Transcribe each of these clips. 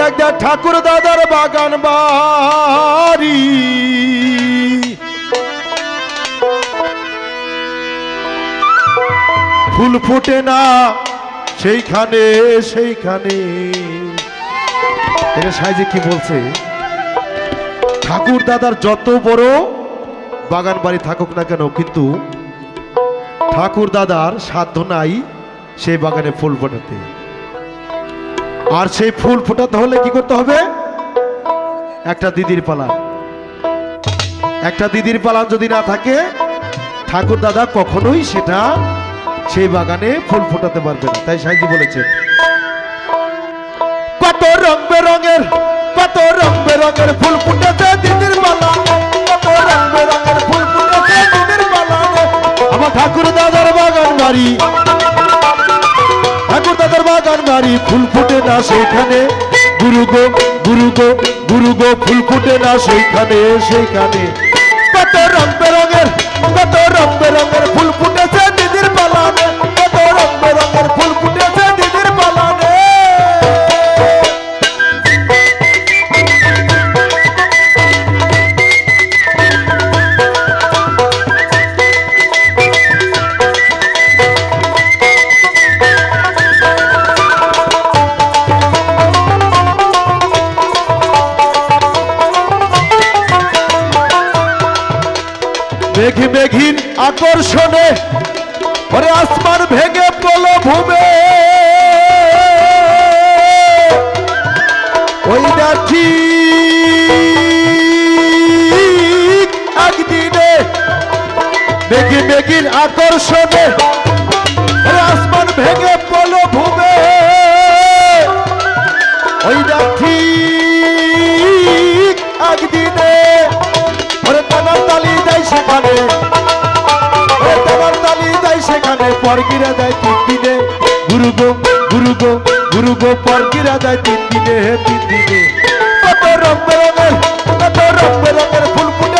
দেখ দেখ ঠাকুর দাদার বাগান বাড়ি। ফুল ফোটে না, সেইখানে সেইখানে। এটা সাইজে কি বলছে? ঠাকুর দাদার যত বড় বাগান বাড়ি থাকুক না কেন, কিন্তু ঠাকুর দাদার সাধ্য নাই সেই বাগানে ফুল ফোটাতে। আর সেই ফুল ফোটাতে হলে কি করতে হবে? একটা দিদির পালান একটা দিদির পালান যদি না থাকে, ঠাকুর দাদা কখনোই সেটা সেই বাগানে ফুল ফোটাতে পারবে না। তাই সাইজি বলেছেন কত রং বেরঙের কত রং বেরঙের ফুল ফুটেছে দিদির বাগানে কত রং বেরঙের ফুল ফুটেছে দিদির বাগানে আমার ঠাকুর দাদার বাগান বাড়ি বাগান বাড়ি ফুল ফুটে না সেইখানে। গুরু গো গুরু গো গুরু গো, ফুল ফুটে না সেইখানে সেইখানে। কত রং বেরঙের, কত রং বেরঙের মেঘি মেঘিন আকর্ষণে, ওরে আসমান ভেঙে পল ভূমে ওইটা ঠিক একদিনে মেঘি মেঘিন আকর্ষণে, ওরে আসমান ভেঙে পল ভূমে ওইটা ঠিক গো পরগিরা দেয় তিন দিনে তিন দিনে কত রং বেরঙের, কত রং বেরঙের ফুল ফুটেছে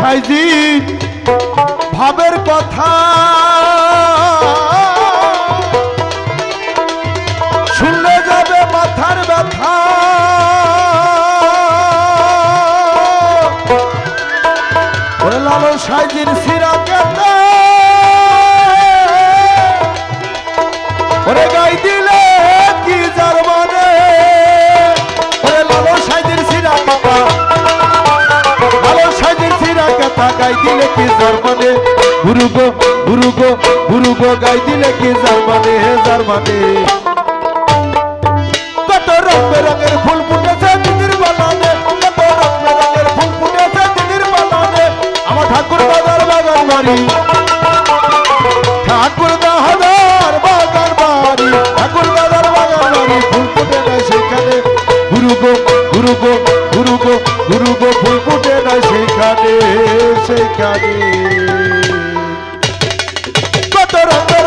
সাইজি ভাবের কথা। শুনলে যাবে মাথার ব্যথা। লাল সাইজির সিরা কেটে গাই দিলে কি জার্মানে? গুরু গো গুরু গো গাই দিলে কি জার্মানে? হে জার্মানে। কত রং বেরঙের ফুল ফুটেছে দিদির বাগানে। কত রং বেরঙের ফুল ফুটেছে দিদির বাগানে। আমার ঠাকুর বাজার বাগান বাড়ি ঠাকুর ফুটে না সেখানে সেখানে। কত রঙ